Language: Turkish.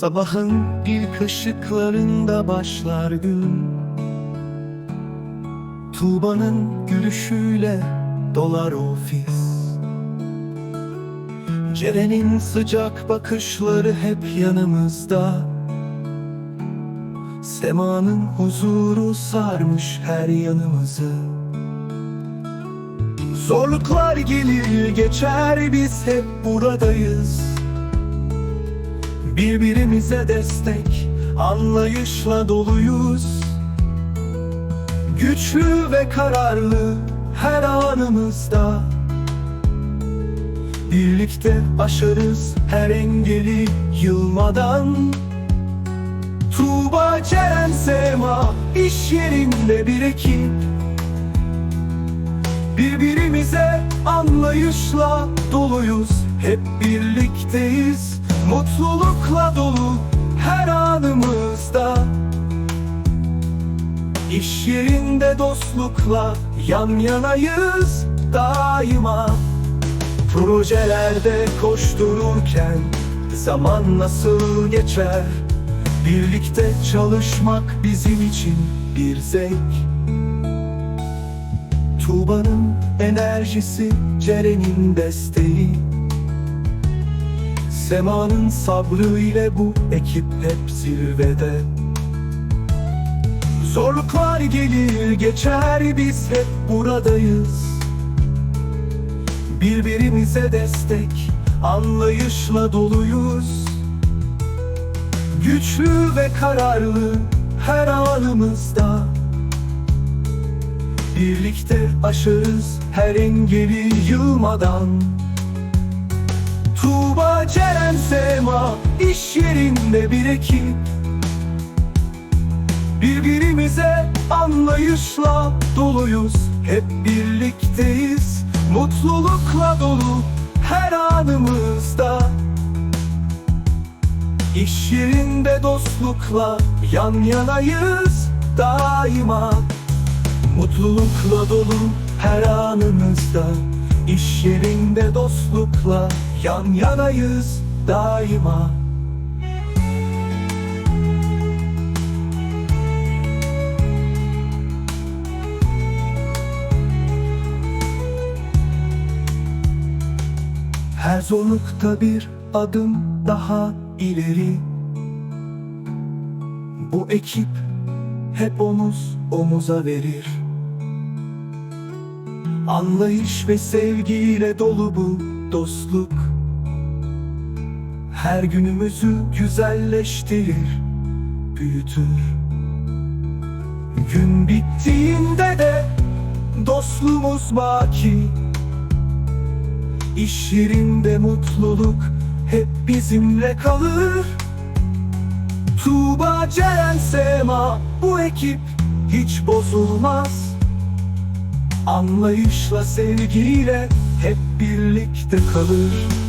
Sabahın ilk ışıklarında başlar gün. Tuğba'nın gülüşüyle dolar ofis. Ceren'in sıcak bakışları hep yanımızda. Sema'nın huzuru sarmış her yanımızı. Zorluklar gelir geçer biz hep buradayız Birbirimize destek anlayışla doluyuz. Güçlü ve kararlı her anımızda. Birlikte aşarız her engeli yılmadan. Tuğba, Ceren, Sema iş yerinde bir ekip. Birbirimize anlayışla doluyuz. Hep birlikteyiz Mutlulukla dolu her anımızda. İş yerinde dostlukla yan yanayız daima. Projelerde koştururken zaman nasıl geçer? Birlikte çalışmak bizim için bir zevk. Tuğba'nın enerjisi, Ceren'in desteği Sema'nın sabrı ile bu ekip hep zirvede. Zorluklar gelir geçer biz hep buradayız. Birbirimize destek, anlayışla doluyuz. Güçlü ve kararlı her anımızda. Birlikte aşarız her engeli yılmadan Tuğba, Ceren, Sema iş yerinde bir ekip. Birbirimize anlayışla doluyuz Hep birlikteyiz. Mutlulukla dolu her anımızda. İş yerinde dostlukla yan yanayız daima. Mutlulukla dolu her anımızda İş yerinde dostlukla yan yanayız daima. Her zorlukta bir adım daha ileri. Bu ekip hep omuz omuza verir Anlayış ve sevgiyle dolu bu dostluk. Her günümüzü güzelleştirir, büyütür. Gün bittiğinde de dostluğumuz baki. İş yerinde mutluluk hep bizimle kalır. Tuğba, Ceren, Sema bu ekip hiç bozulmaz Anlayışla sevgiyle hep birlikte kalır